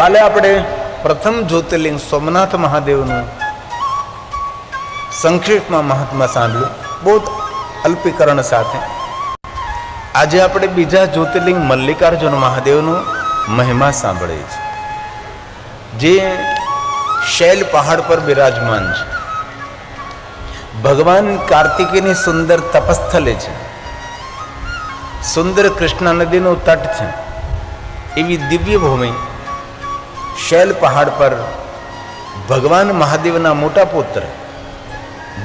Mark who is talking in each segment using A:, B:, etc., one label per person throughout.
A: કાલે આપણે પ્રથમ જ્યોતિર્લિંગ સોમનાથ મહાદેવનું સંક્ષિપ્તમાં મહાત્મા સાંભળ્યું. બહુ અલ્પીકરણ સાથે. આજે આપણે બીજા જ્યોતિર્લિંગ મલ્લિકાર્જુન મહાદેવનું મહિમા સાંભળીએ છીએ. જે શૈલ પહાડ પર બિરાજમાન છે. ભગવાન કાર્તિકેયની સુંદર તપસ્થલે છે. સુંદર કૃષ્ણા નદીનો તટ છે. એવી દિવ્ય ભૂમિ શૈલ પહાડ પર ભગવાન મહાદેવના મોટા પુત્ર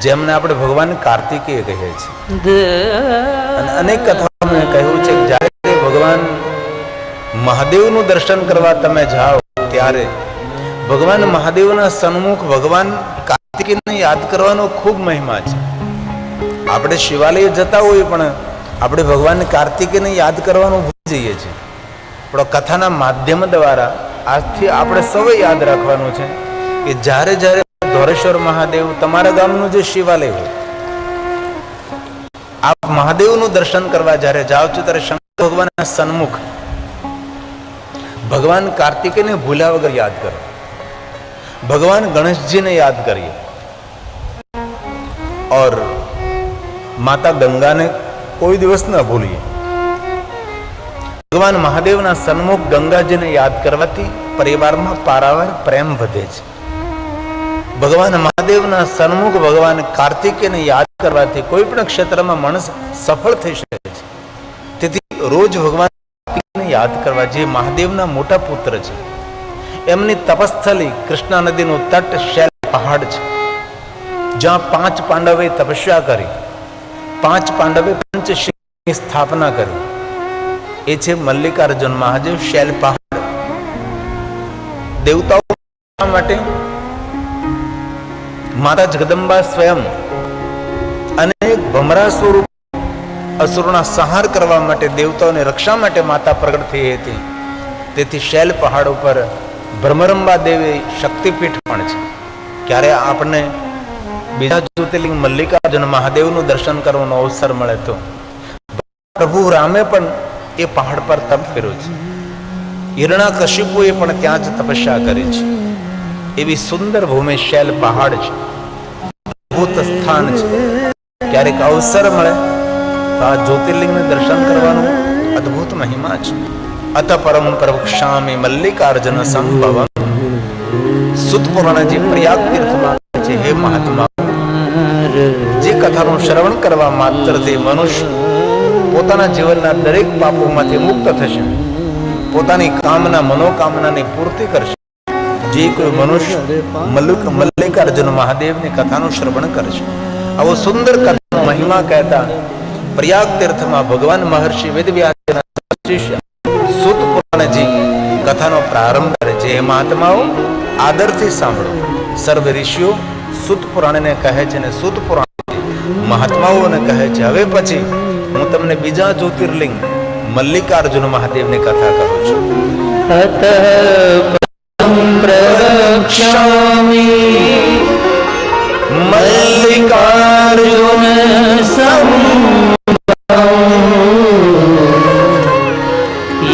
A: જેમને આપણે ભગવાન કાર્તિકેય કહીએ છીએ. અને અનેક કથાઓમાં કહ્યું છે કે જ્યારે ભગવાન મહાદેવનું દર્શન કરવા તમે જાઓ ત્યારે ભગવાન મહાદેવના સન્મુખ ભગવાન કાર્તિકેયને યાદ કરવાનો ખૂબ મહિમા છે. આપણે શિવાલય જતા હોઈએ પણ આપણે ભગવાન કાર્તિકેયને યાદ કરવાનું ભૂલી જઈએ છીએ. પણ કથાના માધ્યમ દ્વારા આજથી આપણે સૌએ યાદ રાખવાનું છે કે જ્યારે જ્યારે ધોરેશ્વર મહાદેવ તમારા ગામનું જે શિવાલય હોય, આપ મહાદેવનું દર્શન કરવા જ્યારે જાઓ છો, ત્યારે શંકર ભગવાનના સન્મુખ ભગવાન કાર્તિકેયને ભૂલ્યા વગર યાદ કરો. ભગવાન ગણેશજીને યાદ કરીએ. ઓર માતા ગંગાને કોઈ દિવસ ન ભૂલીએ. ભગવાન મહાદેવના સન્મુખ ગંગાજીને યાદ કરવાથી પરિવારમાં પારાવાર પ્રેમ વધે છે. ભગવાન મહાદેવના સન્મુખ ભગવાન કાર્તિકેયને યાદ કરવાથી કોઈ પણ ક્ષેત્રમાં માણસ સફળ થઈ શકે છે. તેથી રોજ ભગવાન યાદ કરવા જે મહાદેવના મોટા પુત્ર છે. એમની તપસ્થલી કૃષ્ણા નદીનું તટ શૈલ પહાડ છે. જ્યાં પાંચ પાંડવે તપસ્યા કરી, પાંચ પાંડવે પંચશીલની સ્થાપના કરી. એ છે મલ્લિકાર્જુન મહાદેવ શૈલ પહાડ. દેવતાઓ માટે માતા જગદંબા સ્વયં અને ભમરા સ્વરૂપ અસુરોના સંહાર કરવા માટે દેવતાઓને રક્ષા માટે માતા પ્રગટ થઈ હતી. તેથી શૈલ પહાડ ઉપર ભ્રમરંબા દેવી શક્તિપીઠ પણ છે. ક્યારે આપણને બીજા જ્યોતિર્લિંગ મલ્લિકાર્જુન મહાદેવનું દર્શન કરવાનો અવસર મળે તો? પ્રભુ રામે પણ એ પહાડ પર તપ કર્યો છે. હિરણા કશ્યપુએ પણ ત્યાં જ તપસ્યા કરી છે. એવી સુંદર ભૂમિ શૈલ પહાડ છે. અદ્ભુત સ્થાન છે. ક્યારેક અવસર મળે તો આ જ્યોતિર્લિંગને દર્શન કરવાનું અદ્ભુત મહિમા છે. અત પરમ પ્રવક્ષામી મલ્લિકાર્જુન સંભવ સુતપુરાણજી પ્રયાગ તીર્થમાં છે. હે મહાત્મા. જે કથાનું શ્રવણ કરવા માત્રથી મનુષ્ય પોતાના જીવનના દરેક પાપોમાંથી મુક્ત થશે. પોતાની કામના, મનોકામનાની પૂર્તિ કરશે. જે કોઈ મનુષ્ય મલ્લિક, મલ્લિકાર્જુન મહાદેવની કથાનું શ્રવણ કરશે આવો સુંદર કથાનો મહિમા કહેતા પ્રયાગ તીર્થમાં ભગવાન મહર્ષિ વેદવ્યાસના સુત પુરાણજી કથાનો પ્રારંભ કરે છે. હે મહાત્માઓ, આદરથી સાંભળો. સર્વ ઋષિઓ સુત પુરાણને કહે છે અને સુત પુરાણ મહાત્માઓને કહે છે. હવે પછી હું તમને બીજા જ્યોતિર્લિંગ મલ્લિકાર્જુન મહાદેવની કથા કહું છું.
B: પ્રવક્ષ્યામિ.
A: મલ્લિકાર્જુન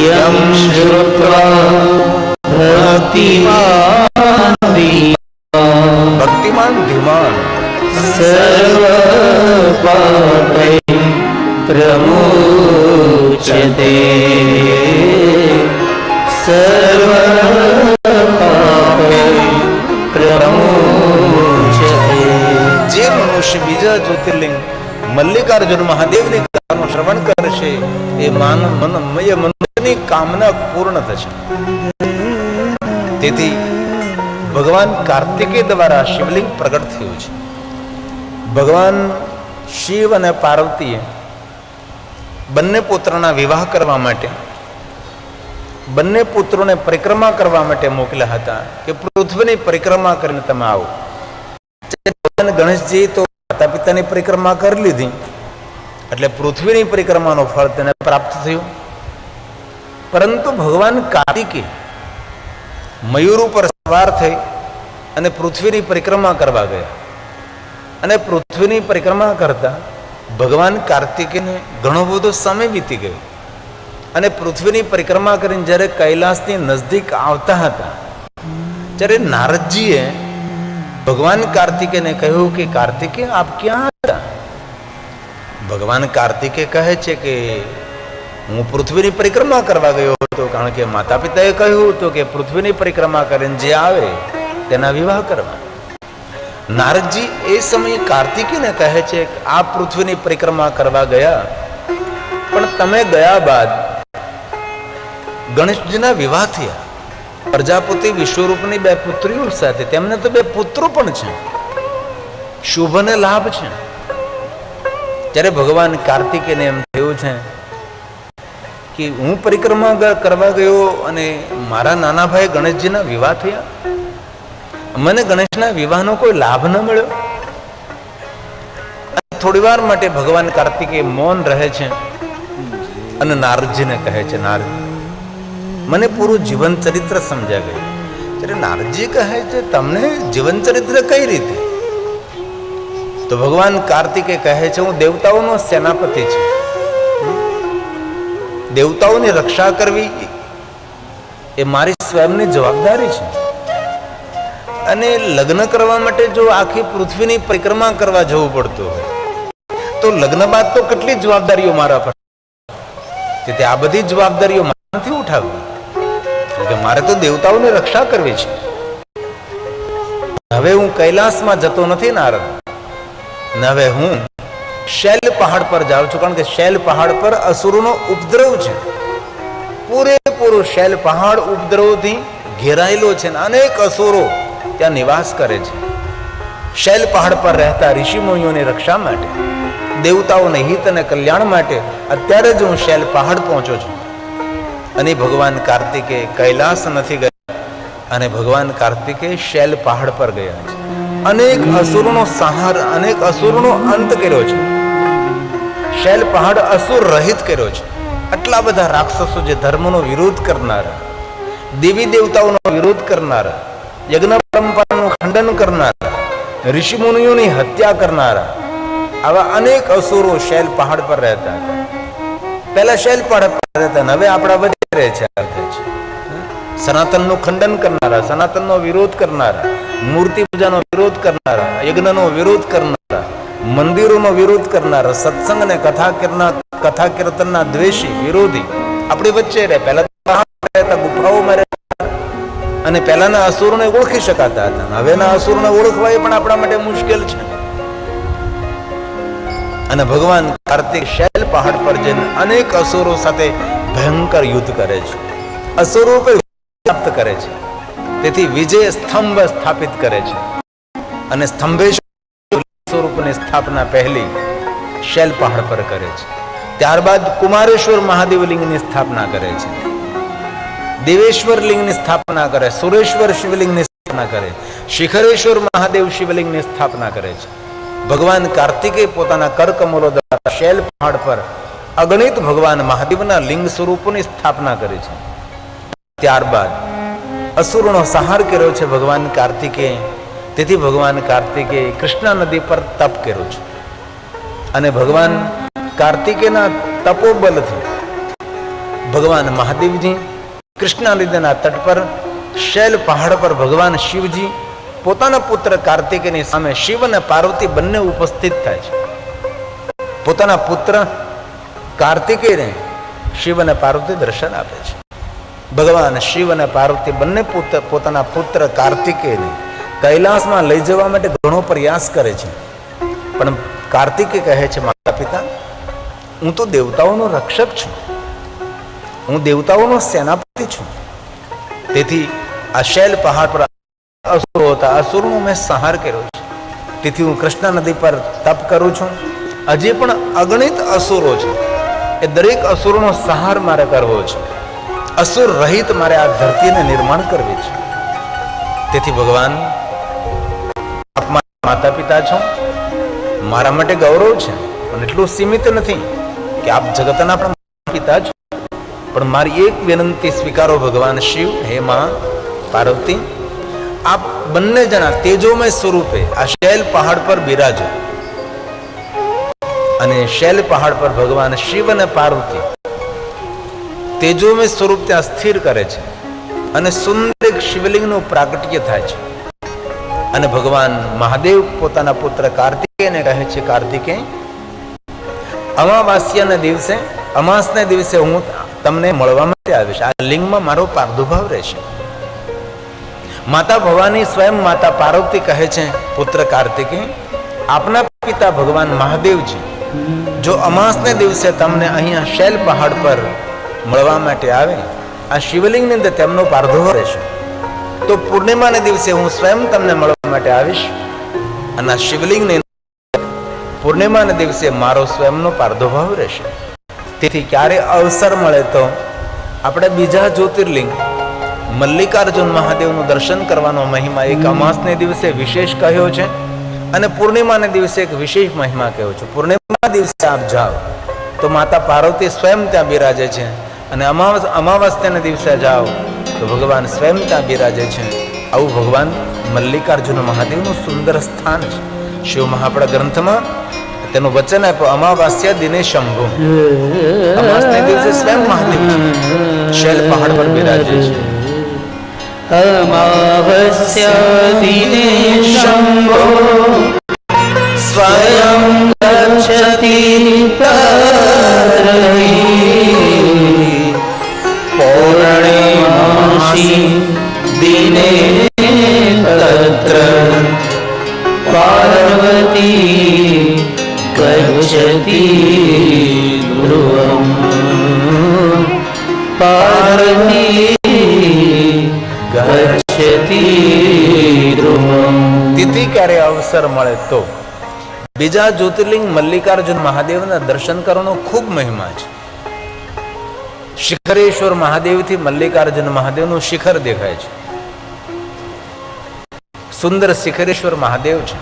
B: યમ શ્રુત્વા
A: ભક્તિમાન ધીમાન.
B: સર્વ પાપૈ प्रमुच्यते सर्वपापै प्रमुच्यते
A: જે મનુષ્ય બીજા જ્યોતિર્લિંગ મલ્લિકાર્જુન મહાદેવની કથાનું શ્રવણ કરશે એ માનવ મન એ મનુષ્યની કામના પૂર્ણ થશે તેથી ભગવાન કાર્તિકેય દ્વારા શિવલિંગ પ્રગટ થયું છે ભગવાન શિવ અને પાર્વતીએ બંને પુત્રના વિવાહ કરવા માટે, બંને પુત્રોને પરિક્રમા કરવા માટે મોકલ્યા હતા કે પૃથ્વીની પરિક્રમા કરીને તમે આવો. ગણેશજી તો માતા પિતાની પરિક્રમા કરી લીધી, એટલે પૃથ્વીની પરિક્રમાનો ફળ તેને પ્રાપ્ત થયું. પરંતુ ભગવાન કાર્તિકે મયુર ઉપર સવાર થઈ અને પૃથ્વીની પરિક્રમા કરવા ગયા. અને પૃથ્વીની પરિક્રમા કરતા ભગવાન કાર્તિકેયને ઘણો બધો સમય વીતી ગયો. અને પૃથ્વીની પરિક્રમા કરીને જ્યારે કૈલાસની નજદીક આવતા હતા, ત્યારે નારદજીએ ભગવાન કાર્તિકેયને કહ્યું કે, કાર્તિકે, આપ ક્યાં હતા? ભગવાન કાર્તિકે કહે છે કે, હું પૃથ્વીની પરિક્રમા કરવા ગયો હતો, કારણ કે માતા પિતાએ કહ્યું હતું કે, પૃથ્વીની પરિક્રમા કરીને જે આવે, તેના વિવાહ કરવા. નારદજી એ સમયે કાર્તિકીને કહે છે કે આ પૃથ્વીની પરિક્રમા કરવા ગયા. પણ તમે ગયા બાદ ગણેશજીના વિવાહ થયા. પ્રજાપતિ વિશ્વરૂપની બે પુત્રીઓ સાથે, તેમને તો બે પુત્રો પણ છે. શુભને લાભ છે. ત્યારે ભગવાન કાર્તિકેયને એમ થયું છે કે હું પરિક્રમા કરવા ગયો અને મારા નાના ભાઈ ગણેશજીના વિવાહ થયા. મને ગણેશના વિવાહનો કોઈ લાભ ન મળ્યો? થોડી વાર માટે ભગવાન કાર્તિકે મૌન રહે છે અને નારદજીને કહે છે, નારદ, મને પૂરું જીવન ચરિત્ર સમજાય ગયું. ત્યારે નારદજી કહે છે, તમને જીવન ચરિત્ર કઈ રીતે? તો ભગવાન કાર્તિકે કહે છે, હું દેવતાઓનો સેનાપતિ છું. દેવતાઓની રક્ષા કરવી એ મારી સ્વયંની જવાબદારી છે. અને લગ્ન કરવા માટે જો આખી પૃથ્વીની પરિક્રમા કરવા જવું પડતું હોય, તો લગ્ન બાદ તો કેટલી જવાબદારીઓ મારા પર તેથી આ બધી જવાબદારીઓ મારે નથી ઉઠાવવી કે મારે તો દેવતાઓની રક્ષા કરવી છે. હવે હું કૈલાસમાં જતો નથી નારદ. ને હવે હું શૈલ પહાડ પર જાઉં છું, કારણ કે શૈલ પહાડ પર અસુરોનો ઉપદ્રવ છે. પૂરેપૂરું શૈલ પહાડ ઉપદ્રવથી ઘેરાયેલો છે અને અનેક અસુરો ત્યાં નિવાસ કરે છે. શૈલ પહાડ પર રહેતા ઋષિ મુનિઓની રક્ષા માટે દેવતાઓને હિત અને કલ્યાણ માટે અત્યારે જ હું શૈલ પહાડ પહોંચ્યો છું. અને ભગવાન કાર્તિકે કૈલાસ નથી ગયા. અને ભગવાન કાર્તિકે શૈલ પહાડ પર ગયા છે. અનેક અસુરનો સંહાર, અનેક અસુરનો અંત કર્યો છે. શૈલ પહાડ અસુર રહિત કર્યો છે. આટલા બધા રાક્ષસો જે ધર્મનો વિરોધ કરનારા, દેવી દેવતાઓનો વિરોધ કરનારા યજ્ઞ પરંપરાનું ખંડન કરનારા ઋષિ મુનિઓની હત્યા કરનારા, આવા અનેક અસુરો શૈલ પહાડ પર રહેતા હતા. પહેલા શૈલ પહાડ પર રહેતા હવે આપણા વચ્ચે છે સનાતનનું ખંડન કરનારા, સનાતનનો વિરોધ કરનારા, મૂર્તિ પૂજાનો વિરોધ કરનારા, યજ્ઞનો વિરોધ કરનારા, મંદિરોનો વિરોધ કરનારા, સત્સંગ અને કથા કરના કથા કીર્તનના દ્વેષી, વિરોધી, આપણી વચ્ચે રહે. પહેલા ગુફાઓમાં અને પહેલાના અસુરોને ઓળખી શકાતા હતા. હવેના અસુરોને ઓળખવા એ પણ આપણા માટે મુશ્કેલ છે. અને ભગવાન કાર્તિક શૈલ પહાડ પર જઈને અનેક અસુરો સાથે ભયંકર યુદ્ધ કરે છે. અસુરો પર પ્રાપ્ત કરે છે. તેથી વિજય સ્તંભ સ્થાપિત કરે છે. અને સ્તંભેશ્વર સ્વરૂપની સ્થાપના પહેલી શૈલ પહાડ પર કરે છે. ત્યારબાદ કુમારેશ્વર મહાદેવ લિંગની સ્થાપના કરે છે. દેવેશ્વર લિંગની સ્થાપના કરે, સુરેશ્વર શિવલિંગની સ્થાપના કરે, શિખરેશ્વર મહાદેવ શિવલિંગની સ્થાપના કરે છે. ભગવાન કાર્તિકે પોતાના કરકમલો દ્વારા શૈલ પહાડ પર અગણિત ભગવાન મહાદેવના લિંગ સ્વરૂપોની સ્થાપના કરી છે. ત્યારબાદ અસુરનો સંહાર કર્યો છે ભગવાન કાર્તિકે. તેથી ભગવાન કાર્તિકે કૃષ્ણ નદી પર તપ કર્યો છે. અને ભગવાન કાર્તિકેના તપોબલથી ભગવાન મહાદેવજી કૃષ્ણા નદીના તટ પર, શૈલ પહાડ પર ભગવાન શિવજી, પોતાના પુત્ર કાર્તિકની સામે શિવ અને પાર્વતી બંને ઉપસ્થિત થાય છે. પોતાના પુત્ર કાર્તિકેયને શિવ અને પાર્વતી દર્શન આપે છે. ભગવાન શિવ અને પાર્વતી બંને પુત્ર, પોતાના પુત્ર કાર્તિકેયને કૈલાસમાં લઈ જવા માટે ઘણો પ્રયાસ કરે છે. પણ કાર્તિકે કહે છે, માતા પિતા, હું તો દેવતાઓનો રક્ષક છું. હું દેવતાઓનો સેનાપતિ તેથી આ શૈલ પહાડ પર અસુરો હતા. અસુરનો મેં સંહાર કર્યો છે. તેથી હું કૃષ્ણા નદી પર તપ કરું છું. હજી પણ અગણિત અસુરો છે. એ દરેક અસુરનો સંહાર મારે કરવો છે. અસુર રહિત મારે આ ધરતીને નિર્માણ કરવી છે. તેથી ભગવાન, આપ માતા પિતા છો. મારા માટે ગૌરવ છે. પણ એટલું સીમિત નથી કે આપ જગતના પણ પિતા છો. પણ મારી એક વિનંતી સ્વીકારો ભગવાન શિવ, હે માં પાર્વતી. આપ બંને જણા તેજોમય સ્વરૂપે આ શૈલ પહાડ પર બિરાજો. અને શૈલ પહાડ પર ભગવાન શિવ અને પાર્વતી તેજોમય સ્વરૂપ ત્યાં સ્થિર કરે છે અને સુંદર એક શિવલિંગનું પ્રાગટ્ય થાય છે. અને ભગવાન મહાદેવ પોતાના પુત્ર કાર્તિકેયને કહે છે કાર્તિકેય અમાવાસ્યના દિવસે, અમાસના દિવસે હું તમને મળવા માટે આવીશ. આ લિંગમાં મારો પ્રાદુર્ભાવ રહેશે. માતા ભવાની સ્વયં માતા પાર્વતી કહે છે, પુત્ર કાર્તિકે, આપના પિતા ભગવાન મહાદેવજી, જો અમાસને દિવસે તમને અહીંયા શૈલ પહાડ પર મળવા માટે આવે, આ શિવલિંગની અંદર તેમનો પ્રાદુર્ભાવ રહેશે. તો પૂર્ણિમાને દિવસે હું સ્વયં તમને મળવા માટે આવીશ અને આ શિવલિંગની પૂર્ણિમાના દિવસે મારો સ્વયંનો પ્રાદુર્ભાવ રહેશે. તેથી ક્યારે અવસર મળે તો આપણે બીજા જ્યોતિર્લિંગ, મલ્લિકાર્જુન મહાદેવનું દર્શન કરવાનો મહિમા એક અમાસને દિવસે વિશેષ કહ્યો છે અને પૂર્ણિમાને દિવસે એક વિશેષ મહિમા કહ્યો છે. પૂર્ણિમા દિવસે આપ જાઓ તો માતા પાર્વતી સ્વયં ત્યાં બિરાજે છે અને અમાવસ અમાવસ્યાના દિવસે જાઓ તો ભગવાન સ્વયં ત્યાં બિરાજે છે. આવું ભગવાન મલ્લિકાર્જુન મહાદેવનું સુંદર સ્થાન છે. શિવ મહાપડા ગ્રંથમાં તેનું વચન આપ્યું અમાવાસ્યા દિને શંભુ. અમાસને દિવસે સ્વયં મહાદેવ શૈલ પહાડ પર બિરાજે છે.
B: અમાવસ્યા દિને શંભો. સ્વયં
A: અવસર મળે તો. બીજા જ્યોતિર્લિંગ મલ્લિકાર્જુન મહાદેવના દર્શન કરવાનો ખૂબ મહિમા છે. શિખરેશ્વર મહાદેવથી મલ્લિકાર્જુન મહાદેવનું શિખર દેખાય છે. સુંદર શિખરેશ્વર મહાદેવ છે.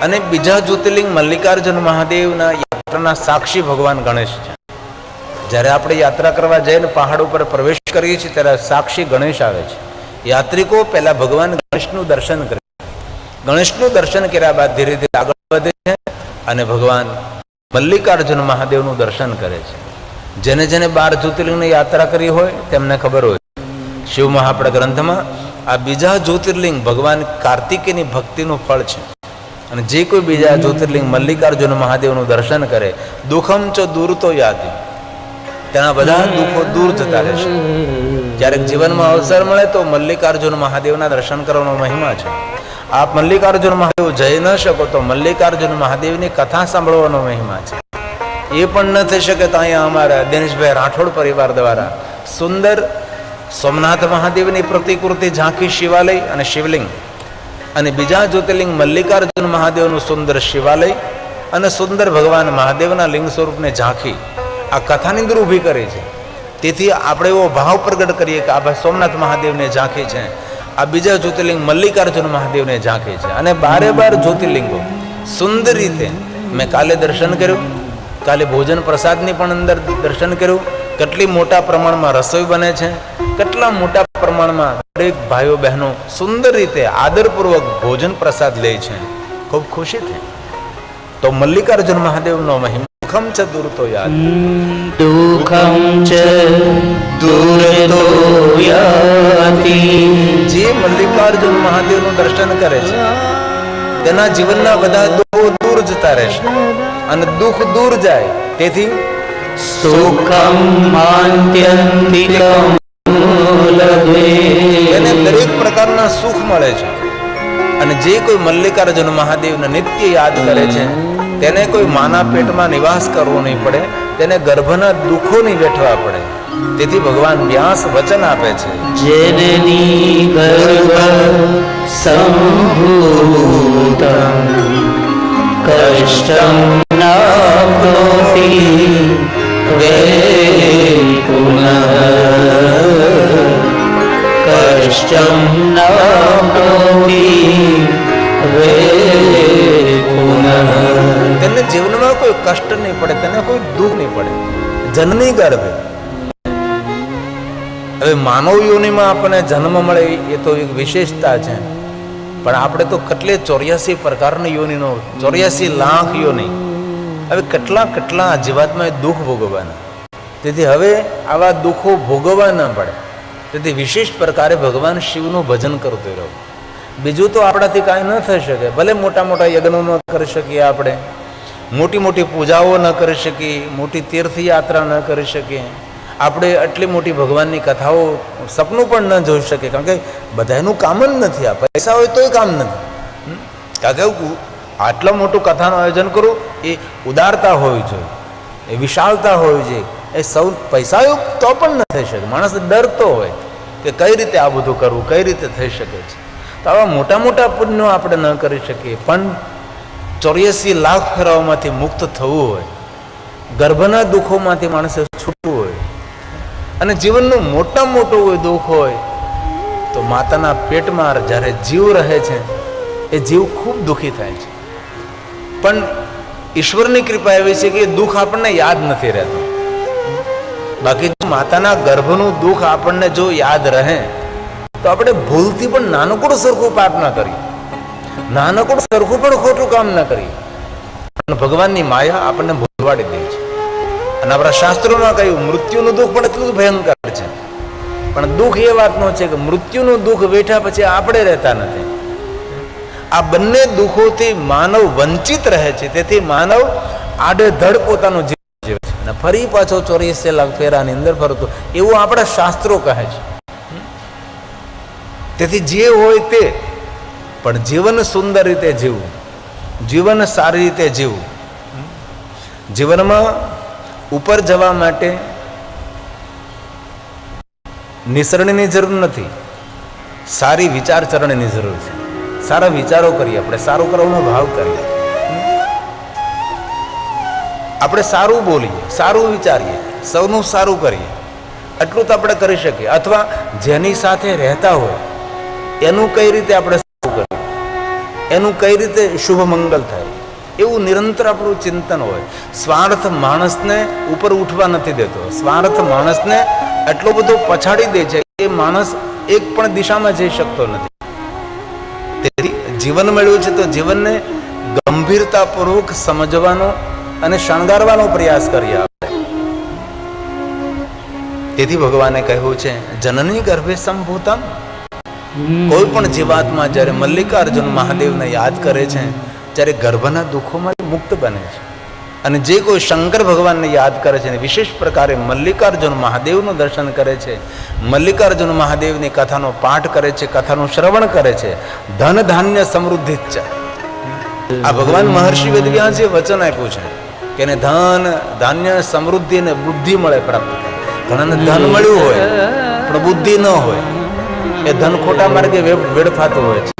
A: અને બીજા જ્યોતિર્લિંગ મલ્લિકાર્જુન મહાદેવના યાત્રાના સાક્ષી ભગવાન ગણેશ છે. જ્યારે આપણે યાત્રા કરવા જઈને પહાડ ઉપર પ્રવેશ કરીએ છીએ ત્યારે સાક્ષી ગણેશ આવે છે. યાત્રિકો પહેલાં ભગવાન ગણેશનું દર્શન કરે ગણેશનું દર્શન કર્યા બાદ ધીરે ધીરે આગળ વધે છે અને ભગવાન મલ્લિકાર્જુન મહાદેવનું દર્શન કરે છે. જેને જેને બાર જ્યોતિર્લિંગની યાત્રા કરી હોય તેમને ખબર હોય. શિવ મહાપ્રદ ગ્રંથમાં આ બીજા જ્યોતિર્લિંગ ભગવાન કાર્તિકેયની ભક્તિનું ફળ છે. અને જે કોઈ બીજા જ્યોતિર્લિંગ મલ્લિકાર્જુન મહાદેવનું દર્શન કરે, દુઃખમ ચો દૂર તો યાદ. તેના બધા દુઃખો દૂર જતા રહેશે ક્યારેક જીવનમાં અવસર મળે તો મલ્લિકાર્જુન મહાદેવના દર્શન કરવાનો મહિમા છે. આપ મલ્લિકાર્જુન મહાદેવ જઈ ન શકો તો મલ્લિકાર્જુન મહાદેવની કથા સાંભળવાનો મહિમા છે. એ પણ ન થઈ શકે તો અહીંયા અમારા દિનેશભાઈ રાઠોડ પરિવાર દ્વારા સુંદર સોમનાથ મહાદેવની પ્રતિકૃતિ ઝાંખી શિવાલય અને શિવલિંગ અને બીજા જ્યોતિર્લિંગ મલ્લિકાર્જુન મહાદેવનું સુંદર શિવાલય અને સુંદર ભગવાન મહાદેવના લિંગ સ્વરૂપને ઝાંખી આ કથાની અંદર ઊભી કરી છે. તેથી આપણે એવો ભાવ પ્રગટ કરીએ કે આ સોમનાથ મહાદેવને ઝાંખી છે. આ બીજા જ્યોતિર્લિંગ મલ્લિકાર્જુન મહાદેવને ઝાંખી છે. અને બારે બાર જ્યોતિર્લિંગો સુંદર રીતે મેં કાલે દર્શન કર્યું. કાલે ભોજન પ્રસાદની પણ અંદર દર્શન કર્યું. કેટલી મોટા પ્રમાણમાં રસોઈ બને છે. કેટલા મોટા પ્રમાણમાં દરેક ભાઈઓ બહેનો સુંદર રીતે આદરપૂર્વક ભોજન પ્રસાદ લે છે. ખૂબ ખુશી થઈ. તો મલ્લિકાર્જુન મહાદેવનો મહિમા દુઃખમ છે, દૂર તો યાદ.
B: દુઃખમ ચ દૂરતો યાતિ
A: મલ્લિકાર્જુન મહાદેવનું દર્શન કરે છે. તેના જીવનના બધા દુઃખો દૂર જતા રહેશે અને દુઃખ દૂર જાય તેથી
B: સુખમ આત્યંતિકમ
A: એને દરેક પ્રકારના સુખ મળે છે. અને જે કોઈ મલ્લિકાર્જુન મહાદેવને નિત્ય યાદ કરે છે તેને કોઈ માના પેટમાં નિવાસ કરવો નહીં પડે. તેને ગર્ભના દુઃખો નહીં વેઠવા પડે. તેથી ભગવાન વ્યાસ વચન આપે છે.
B: જનની ગર્ભ સંભૂતમ કષ્ટમ
A: માનવ યોનિમાં આપણને જન્મ મળે એ તો એક વિશેષતા છે. પણ આપણે તો કેટલે ચોર્યાસી પ્રકારની યોનિનો, ચોર્યાસી લાખ યોનિ. હવે કેટલા કેટલા જીવાતમાં એ દુઃખ ભોગવવાના? તેથી હવે આવા દુઃખો ભોગવવા ન પડે. તેથી વિશેષ પ્રકારે ભગવાન શિવનું ભજન કરતું રહ્યો બીજું તો આપણાથી કાંઈ ન થઈ શકે. ભલે મોટા મોટા યજ્ઞો ન કરી શકીએ આપણે. મોટી મોટી પૂજાઓ ન કરી શકીએ. મોટી તીર્થયાત્રા ન કરી શકીએ. આપણે આટલી મોટી ભગવાનની કથાઓ સપનું પણ ન જોઈ શકીએ. કારણ કે બધાનું કામ જ નથી આ. પૈસા હોય તોય કામ નથી? કારણ કે આટલા મોટું કથાનું આયોજન કરું, એ ઉદારતા હોવી જોઈએ. એ વિશાળતા હોવી જોઈએ. એ સૌ પૈસાયુક્ત તો પણ ન થઈ શકે. માણસ ડરતો હોય કે કઈ રીતે આ બધું કરવું, કઈ રીતે થઈ શકે છે. તો આવા મોટા મોટા પુણ્યો આપણે ન કરી શકીએ. પણ ચોર્યાસી લાખ ફેરાઓમાંથી મુક્ત થવું હોય, ગર્ભના દુઃખોમાંથી માણસે છૂટવું હોય અને જીવનનો મોટા મોટું કોઈ દુઃખ હોય, તો માતાના પેટમાં જ્યારે જીવ રહે છે, એ જીવ ખૂબ દુઃખી થાય છે. પણ ઈશ્વરની કૃપા એવી છે કે દુઃખ આપણને યાદ નથી રહેતું. બાકી જો માતાના ગર્ભનું દુઃખ આપણને જો યાદ રહે, તો આપણે ભૂલથી પણ નાનકડું સરખું પાપ ના કરીએ. નાનકડું સરખું પણ ખોટું કામ ના કરીએ. પણ ભગવાનની માયા આપણને ભૂલવાડી દે છે. અને આપણા શાસ્ત્રોમાં કહ્યું, મૃત્યુનું દુઃખ પણ એટલું ભયંકર છે. પણ દુઃખ એ વાતનો છે કે મૃત્યુનું દુઃખ બેઠા પછી આપણે રહેતા નથી. આ બંને દુઃખોથી માનવ વંચિત રહે છે, તેથી માનવ આડેધડ પોતાનું જીવન જીવે છે. અને ફરી પાછો ચોરીસે લાખ ફેરાની અંદર ફરતો, એવું આપણા શાસ્ત્રો કહે છે. તેથી જે હોય તે, પણ જીવન સુંદર રીતે જીવવું, જીવન સારી રીતે જીવવું. જીવનમાં ઉપર જવા માટે નિસરણીની જરૂર નથી. સારી વિચારચરણની જરૂર છે. સારા વિચારો કરીએ આપણે, સારું કરવાનો ભાવ કરીએ. આપણે સારું બોલીએ, સારું વિચારીએ, સૌનું સારું કરીએ. એટલું તો આપણે કરી શકીએ. અથવા જેની સાથે રહેતા હોય, એનું કઈ રીતે આપણે સારું કરીએ? એનું કઈ રીતે શુભ મંગલ થાય? એવું નિરંતર આપણું ચિંતન હોય. સ્વાર્થ માણસને ઉપર ઉઠવા નથી દેતો. સ્વાર્થ માણસને એટલો બધો પછાડી દે છે કે માણસ એક પણ દિશામાં જઈ શકતો નથી. તેથી જીવન મળ્યું છે તો જીવનને ગંભીરતાપૂર્વક સમજવાનો અને શણગારવાનો પ્રયાસ કરીએ આપણે. તેથી ભગવાને કહ્યું છે, જનની ગર્ભે સંભૂતમ. કોઈ પણ જીવાત્મા જ્યારે મલ્લિકાર્જુન મહાદેવને યાદ કરે છે ત્યારે ગર્ભના દુઃખોમાંથી મુક્ત બને છે. અને જે કોઈ શંકર ભગવાનને યાદ કરે છે વિશેષ પ્રકારે મલ્લિકાર્જુન મહાદેવનું દર્શન કરે છે, મલ્લિકાર્જુન મહાદેવની કથાનો પાઠ કરે છે, કથાનું શ્રવણ કરે છે, ધન ધાન્ય સમૃદ્ધિ આ ભગવાન મહર્ષિ વેદવ્યાસે વચન આપ્યું છે કે ધન ધાન્ય સમૃદ્ધિ અને બુદ્ધિ મળે પ્રાપ્ત ઘણાને ધન મળ્યું હોય, પણ બુદ્ધિ ન હોય. એ ધન ખોટા માર્ગે વેડફાતું હોય છે.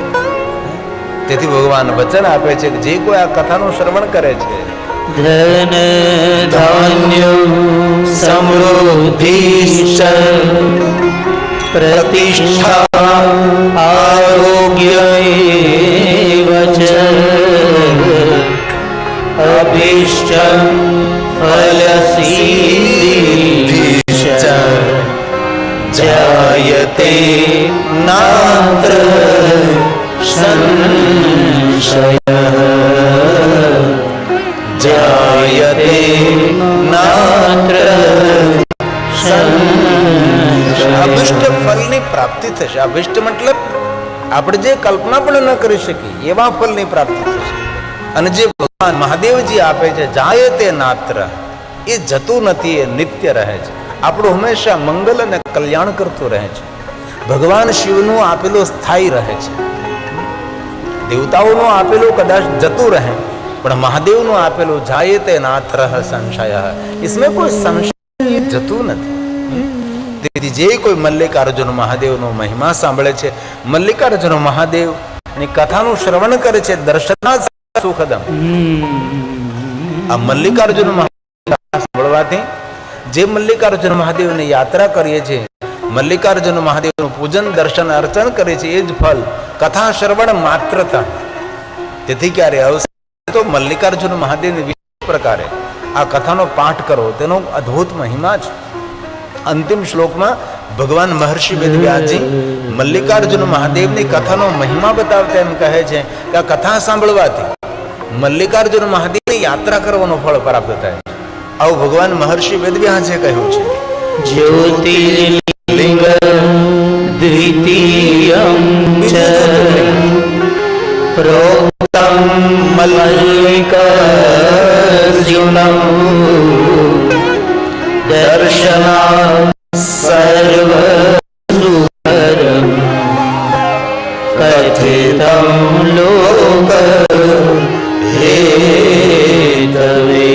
A: તેથી ભગવાન વચન આપે છે કે જે કોઈ આ કથાનું શ્રવણ કરે છે.
B: ધન ધાન્ય સમૃદ્ધિ પ્રતિષ્ઠા આરોગ્ય અભિષ્ટ ફલસિદ્ધિશ્ચ જાયતે નાત્ર
A: આપણે જે કલ્પના પણ ન કરી શકીએ, એવા ફલની પ્રાપ્તિ થશે અને જે ભગવાન મહાદેવજી આપે છે, જાય તે નાત્ર, એ જતું નથી, એ નિત્ય રહે છે. આપણું હંમેશા મંગલ અને કલ્યાણ કરતું રહે છે. ભગવાન શિવનું આપેલું સ્થાયી રહે છે. દેવતાઓનું આપેલું કદાચ જતું રહે, પણ મહાદેવનું આપેલું જાય તે નાથ સંશય. ઇસમે કોઈ સંશય જતું નથી તેથી જે કોઈ મલ્લિકાર્જુન મહાદેવનો મહિમા સાંભળે છે, મલ્લિકાર્જુન મહાદેવની કથાનું શ્રવણ કરે છે દર્શનાથ સુખદમ. આ મલ્લિકાર્જુન સાંભળવાથી જે મલ્લિકાર્જુન મહાદેવની યાત્રા કરીએ છીએ મલ્લિકાર્જુન મહાદેવનું પૂજન, દર્શન, અર્ચન કરે છે એ જ ફલ કથા શ્રવણ માત્રતા. તેથી ક્યારે અવસર તો મલ્લિકાર્જુન મહાદેવની વિશેષ પ્રકારે આ કથાનો પાઠ કરો, તેનો અદ્ભુત મહિમા છે અંતિમ શ્લોકમાં ભગવાન મહર્ષિ વેદવ્યાસજી મલ્લિકાર્જુન મહાદેવની કથાનો મહિમા બતાવતા એમ કહે છે કે આ કથા સાંભળવાથી મલ્લિકાર્જુન મહાદેવની યાત્રા કરવાનો ફળ પ્રાપ્ત થાય છે. આવું ભગવાન મહર્ષિ વેદવ્યાસે કહ્યું છે.
B: જ્યોતિર્લિંગ દ્વિતીયમ પ્રોક્તમ મલ્લિકાર્જુનમ દર્શના સર્વ કથિતમ લોક
A: હે તવે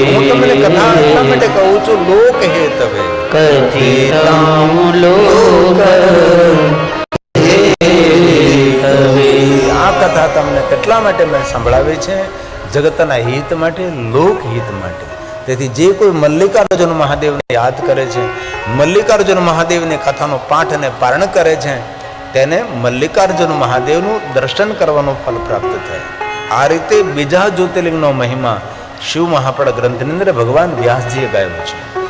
A: કથા માટે કહું છું લોક હેતવે
B: કથિતમ લોક
A: આ કથા તમને કેટલા માટે મેં સંભળાવી છે? જગતના હિત માટે લોક હિત માટે. તેથી જે કોઈ મલ્લિકાર્જુન મહાદેવને યાદ કરે છે, મલ્લિકાર્જુન મહાદેવની કથાનો પાઠ અને પારણ કરે છે, તેને મલ્લિકાર્જુન મહાદેવનું દર્શન કરવાનું ફલ પ્રાપ્ત થાય. આ રીતે બીજા જ્યોતિર્લિંગનો મહિમા શિવ મહાપડ ગ્રંથની અંદર ભગવાન વ્યાસજીએ ગાયો છે.